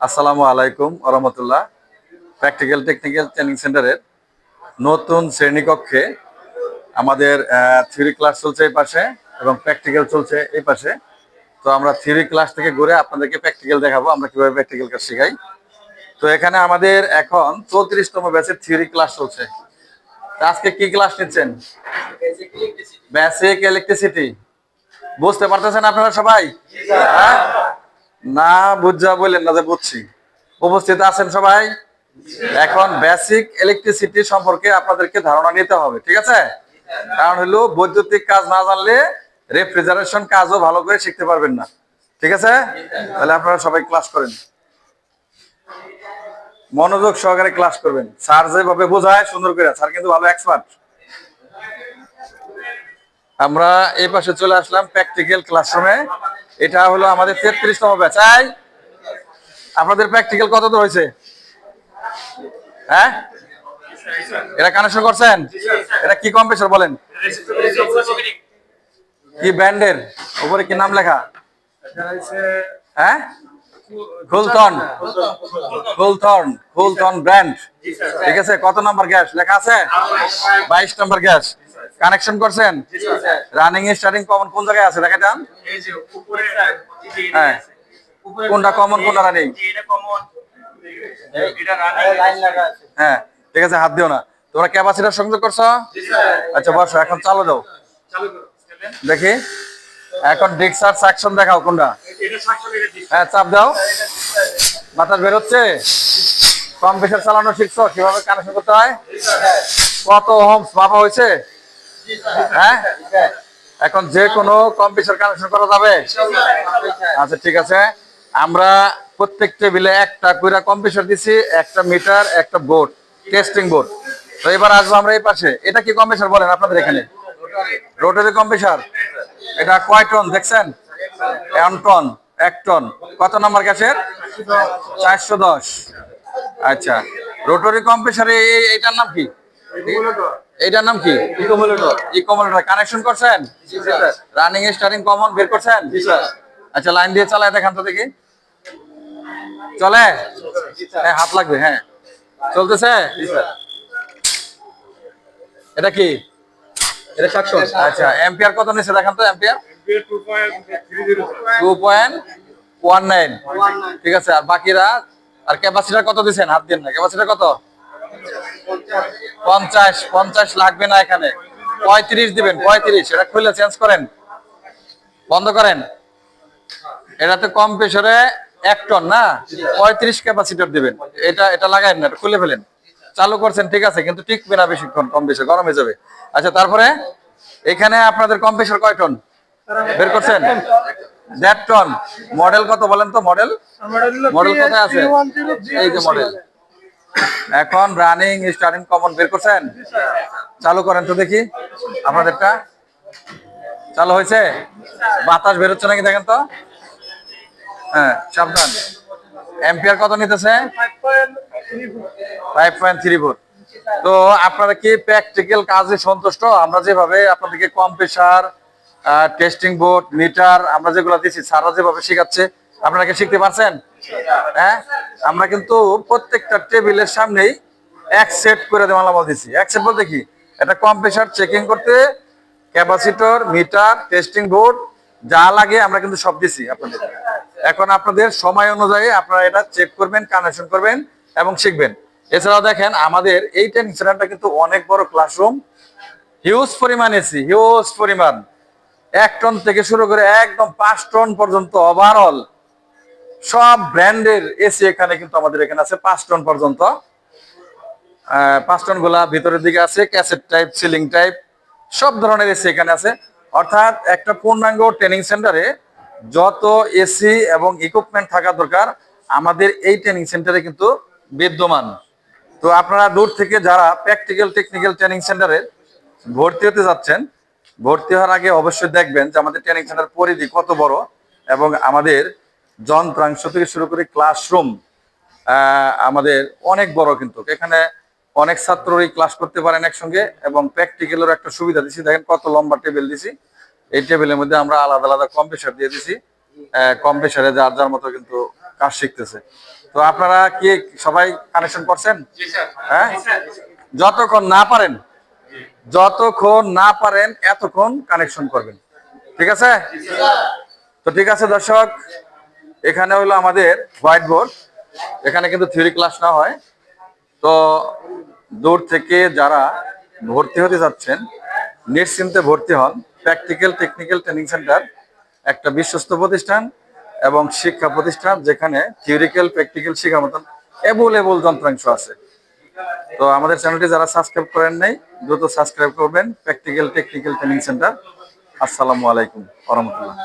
আসসালামু আলাইকুম রহমতুল্লাহ practical technical training সেন্টারের নতুন শ্রেণীকক্ষে আমাদের থিওরি ক্লাস চলছে এই পাশে এবং প্র্যাকটিক্যাল চলছে এই পাশে। তো আমরা থিওরি ক্লাস থেকে ঘুরে আপনাদেরকে প্র্যাকটিক্যাল দেখাবো আমরা কীভাবে প্র্যাকটিক্যাল কাজ শেখাই। তো এখানে আমাদের এখন চৌত্রিশতম ব্যাচের থিওরি ক্লাস চলছে। আজকে কি ক্লাস নিচ্ছেন? বেসিক ইলেকট্রিসিটি বুঝতে পারতেছেন আপনারা সবাই? হ্যাঁ? না বুঝা বললেন না যে বুঝছি। উপস্থিত আছেন সবাই? এখন বেসিক ইলেকট্রিসিটি সম্পর্কে আপনাদেরকে ধারণা নিতে হবে, ঠিক আছে? কারণ হলো বৈদ্যুতিক কাজ না জানলে রেফ্রিজারেশন কাজও ভালো করে শিখতে পারবেন না, ঠিক আছে? তাহলে আপনারা সবাই ক্লাস করেন। মনোযোগ সহকারে ক্লাস করবেন। স্যার যেভাবে বোঝায়, সুন্দর করে। স্যার কিন্তু ভালো এক্সপার্ট আমরা এই পাশে চলে আসলাম প্র্যাকটিক্যাল ক্লাসরুমে এটা হলো আমাদের তেত্রিশতম ব্যাচ আই আপনাদের প্র্যাকটিক্যাল কত দূর হয়েছে? হ্যাঁ? এটা কানেকশন করছেন? এটা কি কম্প্রেসর বলেন? কি ব্র্যান্ডের? উপরে কি নাম লেখা? হ্যাঁ? ফুলটন ফুলটন ফুলটন ব্র্যান্ড ঠিক আছে? কত নম্বর গ্যাস লেখা আছে? বাইশ নম্বর গ্যাস কানেকশন করছেন? রানিং স্টার্টিং কমন কোন জায়গায় আছে? দেখা যান। হ্যাঁ। কোনটা কমন কোনটা রানিং হ্যাঁ ঠিক আছে হাত দিও না। তোমরা ক্যাপাসিটার সংযোগ করছ? আচ্ছা বসো এখন চালু দাও। দেখি। এখন ডিক্সার সাকশন দেখাও কোনটা? হ্যাঁ চাপ দাও। বাতাস বেরোচ্ছে কম প্রেশার চালানো শিখছো? কীভাবে কানেকশন করতে হয়? কত হোমস মাপা হয়েছে? হ্যাঁ? এখন যে কোনো কম প্রেশার কানেকশন করা যাবে? আচ্ছা ঠিক আছে। আমরা প্রত্যেক টেবিলে একটা কইরা কম্পিউটার দিছি, একটা মিটার, একটা বোর্ড টেস্টিং বোর্ড। তো এবার আসব আমরা এই পাশে। এটা কি কম্পিউটার বলেন আপনাদের এখানে? Rotary computer. এটা কয় টন দেখছেন? এক টন এক টন কত নাম্বার গ্যাসের চারশো দশ। আচ্ছা রোটারি কম্পিউটারে এটার নাম কি? এইটার নাম কি? ইকোমোলেটর। কানেকশন করছেন? রানিং স্টার্টিং কমন বের করছেন? আচ্ছা লাইন দিয়ে চালায় দেখান তো দেখি। চলে? হ্যাঁ হাত লাগবে হ্যাঁ। চলতেছে? এটা কি? এটা সাতশো। আচ্ছা এম্পিয়ার কত নিচ্ছে দেখান তো ampere two point one nine ঠিক আছে আর বাকিরা আর ক্যাপাসিটার কত দিচ্ছেন? হাত দিন না ক্যাপাসিটার কত? পঞ্চাশ পঞ্চাশ লাগবে না এখানে। পঁয়ত্রিশ দিবেন পঁয়ত্রিশ। এটা খুলে চেঞ্জ করেন। বন্ধ করেন। এটাতে কম প্রেশারে এক টন না? পঁয়ত্রিশ ক্যাপাসিটার দিবেন। এটা এটা লাগাই না খুলে ফেলেন। চালু করছেন ঠিক আছে কিন্তু টিকবে না বেশিক্ষণ কম প্রেশার গরম হয়ে যাবে। আচ্ছা তারপরে এখানে আপনাদের কম প্রেশার কয় টন? বের করছেন? দেড় টন। মডেল কত বলেন তো? মডেল? মডেল কোথায় আছে? এই যে মডেল। এখন রানিং স্টার্টিং কমন বের করছেন? চালু করেন তো দেখি, আপনাদেরটা। চালু হয়েছে? বাতাস বেরোচ্ছে নাকি দেখেন তো? হ্যাঁ সাবধান। এম্পিয়ার কত নিতেছে? ফাইভ পয়েন্ট থ্রি ফোর তো আপনারা কি প্র্যাকটিক্যাল কাজে সন্তুষ্ট? আমরা যেভাবে আপনাদেরকে কম প্রেশার টেস্টিং বোর্ড মিটার আমরা যেগুলো দিচ্ছি সারা যেভাবে শেখাচ্ছে, আপনারা কি শিখতে পারছেন? হ্যাঁ? আমরা কিন্তু প্রত্যেকটা টেবিলের সামনেই এক সেট করে মালামাল দিচ্ছি এক সেট বলতে কি? এটা কম প্রেশার চেকিং করতে ক্যাপাসিটর মিটার টেস্টিং বোর্ড যা লাগে আমরা কিন্তু সব দিছি আপনাদের। এখন আপনাদের সময় অনুযায়ী আপনারা এটা চেক করবেন কানেকশন করবেন এবং শিখবেন। এছাড়াও দেখেন, আমাদের এই ট্রেনিং সেন্টারটা কিন্তু অনেক বড় ক্লাসরুম হিউজ পরিমাণ এসি হিউজ পরিমাণ। এক টন থেকে শুরু করে একদম পাঁচ টন পর্যন্ত ওভারঅল সব ব্র্যান্ডের এসি এখানে কিন্তু আমাদের এখানে আছে পাঁচ টন পর্যন্ত। পাঁচ টনগুলা ভিতরের দিকে আছে ক্যাসেট টাইপ সিলিং টাইপ সব ধরনের এসি এখানে আছে। অর্থাৎ একটা পূর্ণাঙ্গ ট্রেনিং সেন্টারে যত এসি এবং ইকুইপমেন্ট থাকা দরকার, আমাদের এই ট্রেনিং সেন্টারে কিন্তু বিদ্যমান। তো আপনারা দূর থেকে যারা প্র্যাকটিক্যাল টেকনিক্যাল ট্রেনিং সেন্টারে ভর্তি হতে যাচ্ছেন, ভর্তি হওয়ার আগে অবশ্যই দেখবেন যে আমাদের ট্রেনিং সেন্টার পরিধি কত বড় এবং আমাদের যন্ত্রাংশ থেকে শুরু করে ক্লাসরুম আমাদের অনেক বড় কিন্তু। এখানে অনেক ছাত্রই ক্লাস করতে পারেন একসঙ্গে এবং প্র্যাকটিক্যালের একটা সুবিধা দিছি। দেখেন কত লম্বা টেবিল দিছি। এই টেবিলের মধ্যে আমরা আলাদা আলাদা কম্পিউটার দিয়ে দিছি। কম্পিউটারে যার যার মতো কিন্তু কাজ শিখতেছে। তো আপনারা কি সবাই কানেকশন করছেন? হ্যাঁ? যতক্ষণ না পারেন যতক্ষণ না পারেন এতক্ষণ কানেকশন করবেন। ঠিক আছে? তো ঠিক আছে দর্শক এখানে হলো আমাদের হোয়াইট বোর্ড এখানে কিন্তু থিওরি ক্লাস না হয়। তো দূর থেকে যারা ভর্তি হতে যাচ্ছেন, নিশ্চিন্তে ভর্তি হন। প্র্যাকটিক্যাল টেকনিক্যাল ট্রেনিং সেন্টার একটা বিশ্বস্ত প্রতিষ্ঠান এবং শিক্ষা প্রতিষ্ঠান যেখানে থিওরিক্যাল প্র্যাকটিক্যাল শেখার মতন অ্যাভেলেবল যন্ত্রাংশ আছে। তো আমাদের চ্যানেলটি যারা সাবস্ক্রাইব করেন নাই, দ্রুত সাবস্ক্রাইব করবেন। প্র্যাকটিক্যাল টেকনিক্যাল ট্রেনিং সেন্টার আসসালামু আলাইকুম রহমতুল্লাহ।